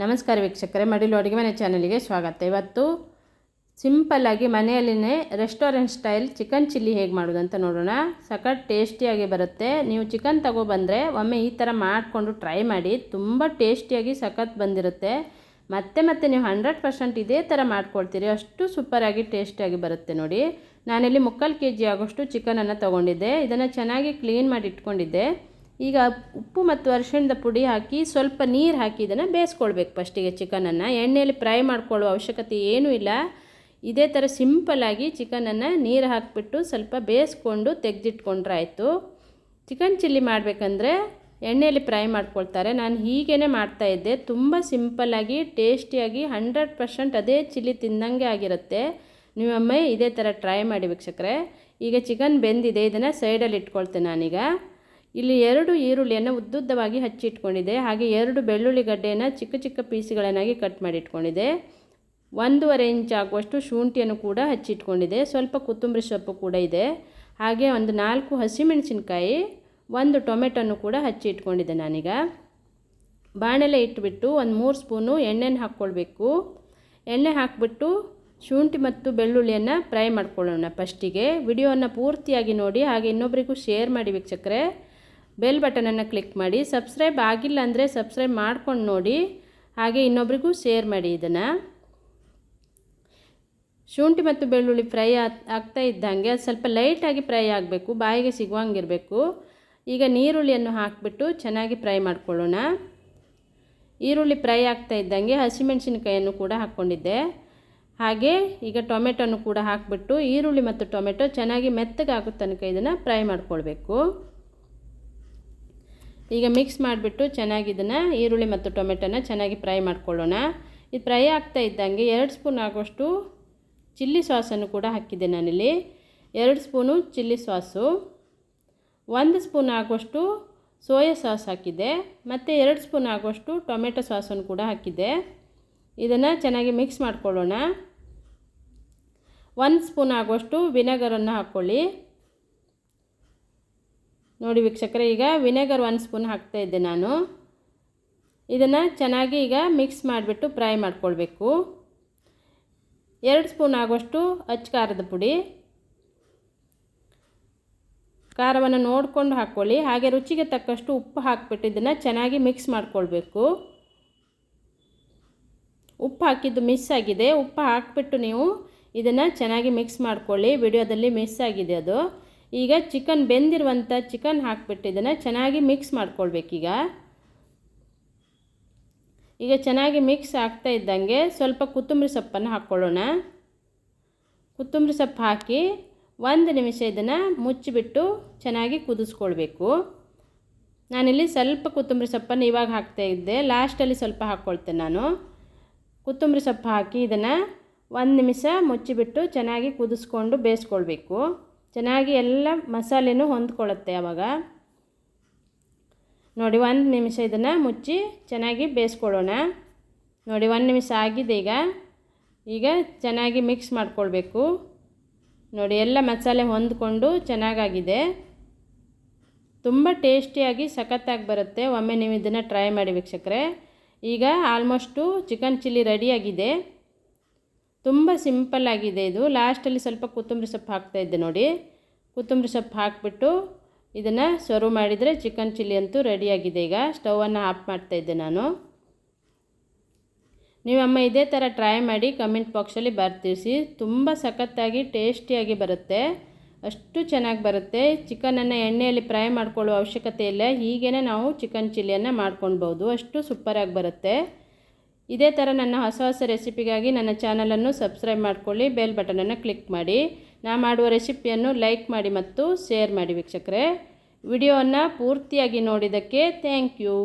ನಮಸ್ಕಾರ ವೀಕ್ಷಕರೇ, ಮಡಿಲು ಅಡುಗೆ ಮನೆ ಚಾನಲಿಗೆ ಸ್ವಾಗತ. ಇವತ್ತು ಸಿಂಪಲ್ಲಾಗಿ ಮನೆಯಲ್ಲಿನೇ ರೆಸ್ಟೋರೆಂಟ್ ಸ್ಟೈಲ್ ಚಿಕನ್ ಚಿಲ್ಲಿ ಹೇಗೆ ಮಾಡೋದು ಅಂತ ನೋಡೋಣ. ಸಖತ್ ಟೇಸ್ಟಿಯಾಗಿ ಬರುತ್ತೆ. ನೀವು ಚಿಕನ್ ತಗೊಬಂದರೆ ಒಮ್ಮೆ ಈ ಥರ ಮಾಡಿಕೊಂಡು ಟ್ರೈ ಮಾಡಿ, ತುಂಬ ಟೇಸ್ಟಿಯಾಗಿ ಸಖತ್ ಬಂದಿರುತ್ತೆ. ಮತ್ತೆ ಮತ್ತೆ ನೀವು ಹಂಡ್ರೆಡ್ ಪರ್ಸೆಂಟ್ ಇದೇ ಥರ ಮಾಡ್ಕೊಳ್ತೀರಿ. ಅಷ್ಟು ಸೂಪರಾಗಿ ಟೇಸ್ಟಿಯಾಗಿ ಬರುತ್ತೆ ನೋಡಿ. ನಾನಿಲ್ಲಿ ಮುಕ್ಕಾಲು ಕೆ ಜಿ ಆಗೋಷ್ಟು ಚಿಕನನ್ನು ತೊಗೊಂಡಿದ್ದೆ. ಇದನ್ನು ಚೆನ್ನಾಗಿ ಕ್ಲೀನ್ ಮಾಡಿ ಇಟ್ಕೊಂಡಿದ್ದೆ. ಈಗ ಉಪ್ಪು ಮತ್ತು ಅರಿಶಿಣದ ಪುಡಿ ಹಾಕಿ ಸ್ವಲ್ಪ ನೀರು ಹಾಕಿ ಇದನ್ನು ಬೇಯಿಸ್ಕೊಳ್ಬೇಕು ಫಸ್ಟಿಗೆ ಚಿಕನನ್ನು. ಎಣ್ಣೆಯಲ್ಲಿ ಫ್ರೈ ಮಾಡ್ಕೊಳ್ಳೋ ಅವಶ್ಯಕತೆ ಏನೂ ಇಲ್ಲ. ಇದೇ ಥರ ಸಿಂಪಲ್ಲಾಗಿ ಚಿಕನನ್ನು ನೀರು ಹಾಕಿಬಿಟ್ಟು ಸ್ವಲ್ಪ ಬೇಯಿಸ್ಕೊಂಡು ತೆಗೆದಿಟ್ಕೊಂಡ್ರೆ ಆಯಿತು. ಚಿಕನ್ ಚಿಲ್ಲಿ ಮಾಡಬೇಕಂದ್ರೆ ಎಣ್ಣೆಯಲ್ಲಿ ಫ್ರೈ ಮಾಡ್ಕೊಳ್ತಾರೆ. ನಾನು ಹೀಗೇ ಮಾಡ್ತಾಯಿದ್ದೆ ತುಂಬ ಸಿಂಪಲ್ಲಾಗಿ ಟೇಸ್ಟಿಯಾಗಿ ಹಂಡ್ರೆಡ್ ಪರ್ಸೆಂಟ್ ಅದೇ ಚಿಲ್ಲಿ ತಿಂದಂಗೆ ಆಗಿರುತ್ತೆ. ನೀವೊಮ್ಮೆ ಇದೇ ಥರ ಟ್ರೈ ಮಾಡಿ ವೀಕ್ಷಕರೇ. ಈಗ ಚಿಕನ್ ಬೆಂದಿದೆ. ಇದನ್ನು ಸೈಡಲ್ಲಿ ಇಟ್ಕೊಳ್ತೇನೆ ನಾನೀಗ. ಇಲ್ಲಿ ಎರಡು ಈರುಳ್ಳಿಯನ್ನು ಉದ್ದುದ್ದವಾಗಿ ಹಚ್ಚಿಟ್ಕೊಂಡಿದೆ. ಹಾಗೆ ಎರಡು ಬೆಳ್ಳುಳ್ಳಿ ಗಡ್ಡೆಯನ್ನು ಚಿಕ್ಕ ಚಿಕ್ಕ ಪೀಸ್ಗಳನ್ನಾಗಿ ಕಟ್ ಮಾಡಿ ಇಟ್ಕೊಂಡಿದೆ ಒಂದೂವರೆ ಇಂಚ್ ಆಗುವಷ್ಟು ಶುಂಠಿಯನ್ನು ಕೂಡ ಹಚ್ಚಿಟ್ಕೊಂಡಿದೆ. ಸ್ವಲ್ಪ ಕೊತ್ತಂಬರಿ ಸೊಪ್ಪು ಕೂಡ ಇದೆ. ಹಾಗೆ ಒಂದು ನಾಲ್ಕು ಹಸಿಮೆಣಸಿನ್ಕಾಯಿ, ಒಂದು ಟೊಮೆಟೊನು ಕೂಡ ಹಚ್ಚಿ ಇಟ್ಕೊಂಡಿದ್ದೆ ನಾನೀಗ. ಬಾಣಲೆ ಇಟ್ಬಿಟ್ಟು ಒಂದು ಮೂರು ಸ್ಪೂನು ಎಣ್ಣೆನ ಹಾಕ್ಕೊಳ್ಬೇಕು. ಎಣ್ಣೆ ಹಾಕಿಬಿಟ್ಟು ಶುಂಠಿ ಮತ್ತು ಬೆಳ್ಳುಳ್ಳಿಯನ್ನು ಫ್ರೈ ಮಾಡ್ಕೊಳ್ಳೋಣ ಫಸ್ಟಿಗೆ. ವಿಡಿಯೋವನ್ನು ಪೂರ್ತಿಯಾಗಿ ನೋಡಿ, ಹಾಗೆ ಇನ್ನೊಬ್ಬರಿಗೂ ಶೇರ್ ಮಾಡಿ ವೀಕ್ಷಕರೇ. ಬೆಲ್ ಬಟನನ್ನು ಕ್ಲಿಕ್ ಮಾಡಿ, ಸಬ್ಸ್ಕ್ರೈಬ್ ಆಗಿಲ್ಲ ಅಂದರೆ ಸಬ್ಸ್ಕ್ರೈಬ್ ಮಾಡ್ಕೊಂಡು ನೋಡಿ. ಹಾಗೆ ಇನ್ನೊಬ್ರಿಗೂ ಶೇರ್ ಮಾಡಿ ಇದನ್ನು. ಶುಂಠಿ ಮತ್ತು ಬೆಳ್ಳುಳ್ಳಿ ಫ್ರೈ ಆಗ್ತಾ ಇದ್ದಂಗೆ ಅದು ಸ್ವಲ್ಪ ಲೈಟಾಗಿ ಫ್ರೈ ಆಗಬೇಕು, ಬಾಯಿಗೆ ಸಿಗುವಂಗಿರಬೇಕು. ಈಗ ನೀರುಳ್ಳಿಯನ್ನು ಹಾಕಿಬಿಟ್ಟು ಚೆನ್ನಾಗಿ ಫ್ರೈ ಮಾಡ್ಕೊಳ್ಳೋಣ. ಈರುಳ್ಳಿ ಫ್ರೈ ಆಗ್ತಾ ಇದ್ದಂಗೆ ಹಸಿಮೆಣಸಿನಕಾಯಿಯನ್ನು ಕೂಡ ಹಾಕ್ಕೊಂಡಿದ್ದೆ. ಹಾಗೆ ಈಗ ಟೊಮೆಟೊನು ಕೂಡ ಹಾಕಿಬಿಟ್ಟು ಈರುಳ್ಳಿ ಮತ್ತು ಟೊಮೆಟೊ ಚೆನ್ನಾಗಿ ಮೆತ್ತಗಾಗೋ ತನಕ ಇದನ್ನು ಫ್ರೈ ಮಾಡ್ಕೊಳ್ಬೇಕು. ಈಗ ಮಿಕ್ಸ್ ಮಾಡಿಬಿಟ್ಟು ಚೆನ್ನಾಗಿ ಇದನ್ನು ಈರುಳ್ಳಿ ಮತ್ತು ಟೊಮೆಟೊನ ಚೆನ್ನಾಗಿ ಫ್ರೈ ಮಾಡ್ಕೊಳ್ಳೋಣ. ಇದು ಫ್ರೈ ಆಗ್ತಾ ಇದ್ದಂಗೆ ಎರಡು ಸ್ಪೂನ್ ಆಗೋಷ್ಟು ಚಿಲ್ಲಿ ಸಾಸನ್ನು ಕೂಡ ಹಾಕಿದ್ದೆ ನಾನಿಲ್ಲಿ. ಎರಡು ಸ್ಪೂನು ಚಿಲ್ಲಿ ಸಾಸು. ಒಂದು ಸ್ಪೂನ್ ಆಗುವಷ್ಟು ಸೋಯಾ ಸಾಸ್ ಹಾಕಿದ್ದೆ. ಮತ್ತು ಎರಡು ಸ್ಪೂನ್ ಆಗುವಷ್ಟು ಟೊಮೆಟೊ ಸಾಸನ್ನು ಕೂಡ ಹಾಕಿದ್ದೆ. ಇದನ್ನು ಚೆನ್ನಾಗಿ ಮಿಕ್ಸ್ ಮಾಡ್ಕೊಳ್ಳೋಣ. ಒಂದು ಸ್ಪೂನ್ ಆಗುವಷ್ಟು ವಿನೆಗರನ್ನು ಹಾಕ್ಕೊಳ್ಳಿ. ನೋಡಿ ವೀಕ್ಷಕರೇ, ಈಗ ವಿನೆಗರ್ ಒನ್ ಸ್ಪೂನ್ ಹಾಕ್ತಾ ಇದ್ದೆ ನಾನು. ಇದನ್ನು ಚೆನ್ನಾಗಿ ಈಗ ಮಿಕ್ಸ್ ಮಾಡಿಬಿಟ್ಟು ಫ್ರೈ ಮಾಡ್ಕೊಳ್ಬೇಕು. ಎರಡು ಸ್ಪೂನ್ ಆಗುವಷ್ಟು ಅಚ್ಚ ಖಾರದ ಪುಡಿ. ಖಾರವನ್ನು ನೋಡಿಕೊಂಡು ಹಾಕ್ಕೊಳ್ಳಿ. ಹಾಗೆ ರುಚಿಗೆ ತಕ್ಕಷ್ಟು ಉಪ್ಪು ಹಾಕಿಬಿಟ್ಟು ಇದನ್ನು ಚೆನ್ನಾಗಿ ಮಿಕ್ಸ್ ಮಾಡ್ಕೊಳ್ಬೇಕು. ಉಪ್ಪು ಹಾಕಿದ್ದು ಮಿಸ್ ಆಗಿದೆ. ಉಪ್ಪು ಹಾಕಿಬಿಟ್ಟು ನೀವು ಇದನ್ನು ಚೆನ್ನಾಗಿ ಮಿಕ್ಸ್ ಮಾಡ್ಕೊಳ್ಳಿ. ವಿಡಿಯೋದಲ್ಲಿ ಮಿಸ್ ಆಗಿದೆ ಅದು. ಈಗ ಚಿಕನ್ ಬೆಂದಿರುವಂಥ ಚಿಕನ್ ಹಾಕಿಬಿಟ್ಟು ಇದನ್ನು ಚೆನ್ನಾಗಿ ಮಿಕ್ಸ್ ಮಾಡ್ಕೊಳ್ಬೇಕೀಗ ಈಗ. ಚೆನ್ನಾಗಿ ಮಿಕ್ಸ್ ಆಗ್ತಾ ಇದ್ದಂಗೆ ಸ್ವಲ್ಪ ಕೊತ್ತಂಬರಿ ಸೊಪ್ಪನ್ನು ಹಾಕ್ಕೊಳ್ಳೋಣ. ಕೊತ್ತಂಬರಿ ಸೊಪ್ಪು ಹಾಕಿ ಒಂದು ನಿಮಿಷ ಇದನ್ನು ಮುಚ್ಚಿಬಿಟ್ಟು ಚೆನ್ನಾಗಿ ಕುದಿಸ್ಕೊಳ್ಬೇಕು. ನಾನಿಲ್ಲಿ ಸ್ವಲ್ಪ ಕೊತ್ತಂಬರಿ ಸೊಪ್ಪನ್ನು ಇವಾಗ ಹಾಕ್ತಾ ಇದ್ದೆ. ಲಾಸ್ಟಲ್ಲಿ ಸ್ವಲ್ಪ ಹಾಕ್ಕೊಳ್ತೇನೆ ನಾನು. ಕೊತ್ತಂಬರಿ ಸೊಪ್ಪು ಹಾಕಿ ಇದನ್ನು ಒಂದು ನಿಮಿಷ ಮುಚ್ಚಿಬಿಟ್ಟು ಚೆನ್ನಾಗಿ ಕುದಿಸ್ಕೊಂಡು ಬೇಯಿಸ್ಕೊಳ್ಬೇಕು. ಚೆನ್ನಾಗಿ ಎಲ್ಲ ಮಸಾಲೆನೂ ಹೊಂದ್ಕೊಳ್ಳುತ್ತೆ ಆವಾಗ ನೋಡಿ ಒಂದು ನಿಮಿಷ ಇದನ್ನು ಮುಚ್ಚಿ ಚೆನ್ನಾಗಿ ಬೇಯಿಸ್ಕೊಳ್ಳೋಣ. ನೋಡಿ ಒಂದು ನಿಮಿಷ ಆಗಿದೆ ಈಗ. ಈಗ ಚೆನ್ನಾಗಿ ಮಿಕ್ಸ್ ಮಾಡ್ಕೊಳ್ಬೇಕು. ನೋಡಿ ಎಲ್ಲ ಮಸಾಲೆ ಹೊಂದ್ಕೊಂಡು ಚೆನ್ನಾಗಾಗಿದೆ. ತುಂಬ ಟೇಸ್ಟಿಯಾಗಿ ಸಖತ್ತಾಗಿ ಬರುತ್ತೆ. ಒಮ್ಮೆ ನೀವು ಇದನ್ನು ಟ್ರೈ ಮಾಡಿ ವೀಕ್ಷಕರೇ. ಈಗ ಆಲ್ಮೋಸ್ಟು ಚಿಕನ್ ಚಿಲ್ಲಿ ರೆಡಿಯಾಗಿದೆ ತುಂಬ ಸಿಂಪಲ್ ಆಗಿದೆ ಇದು. ಲಾಸ್ಟಲ್ಲಿ ಸ್ವಲ್ಪ ಕೊತ್ತಂಬರಿ ಸೊಪ್ಪು ಹಾಕ್ತಾಯಿದ್ದೆ ನೋಡಿ. ಕೊತ್ತಂಬರಿ ಸೊಪ್ಪು ಹಾಕಿಬಿಟ್ಟು ಇದನ್ನು ಸರ್ವ್ ಮಾಡಿದರೆ ಚಿಕನ್ ಚಿಲ್ಲಿ ಅಂತೂ ರೆಡಿಯಾಗಿದೆ ಈಗ. ಸ್ಟವನ್ನು ಆಫ್ ಮಾಡ್ತಾಯಿದ್ದೆ ನಾನು. ನೀವಮ್ಮ ಇದೇ ಥರ ಟ್ರೈ ಮಾಡಿ ಕಮೆಂಟ್ ಬಾಕ್ಸಲ್ಲಿ ಬರ್ತಿರಿಸಿ ತುಂಬ ಸಖತ್ತಾಗಿ ಟೇಸ್ಟಿಯಾಗಿ ಬರುತ್ತೆ. ಅಷ್ಟು ಚೆನ್ನಾಗಿ ಬರುತ್ತೆ. ಚಿಕನನ್ನು ಎಣ್ಣೆಯಲ್ಲಿ ಫ್ರೈ ಮಾಡ್ಕೊಳ್ಳೋ ಅವಶ್ಯಕತೆ ಇಲ್ಲ. ಹೀಗೇ ನಾವು ಚಿಕನ್ ಚಿಲ್ಲಿಯನ್ನು ಮಾಡ್ಕೊಳ್ಬೋದು ಅಷ್ಟು ಸೂಪರಾಗಿ ಬರುತ್ತೆ. ಇದೇ ಥರ ನನ್ನ ಹೊಸ ಹೊಸ ರೆಸಿಪಿಗಾಗಿ ನನ್ನ ಚಾನಲನ್ನು ಸಬ್ಸ್ಕ್ರೈಬ್ ಮಾಡ್ಕೊಳ್ಳಿ, ಬೆಲ್ ಬಟನನ್ನು ಕ್ಲಿಕ್ ಮಾಡಿ. ನಾ ಮಾಡುವ ರೆಸಿಪಿಯನ್ನು ಲೈಕ್ ಮಾಡಿ ಮತ್ತು ಶೇರ್ ಮಾಡಿ ವೀಕ್ಷಕರೇ. ವಿಡಿಯೋವನ್ನು ಪೂರ್ತಿಯಾಗಿ ನೋಡಿದ್ದಕ್ಕೆ ಥ್ಯಾಂಕ್ ಯು.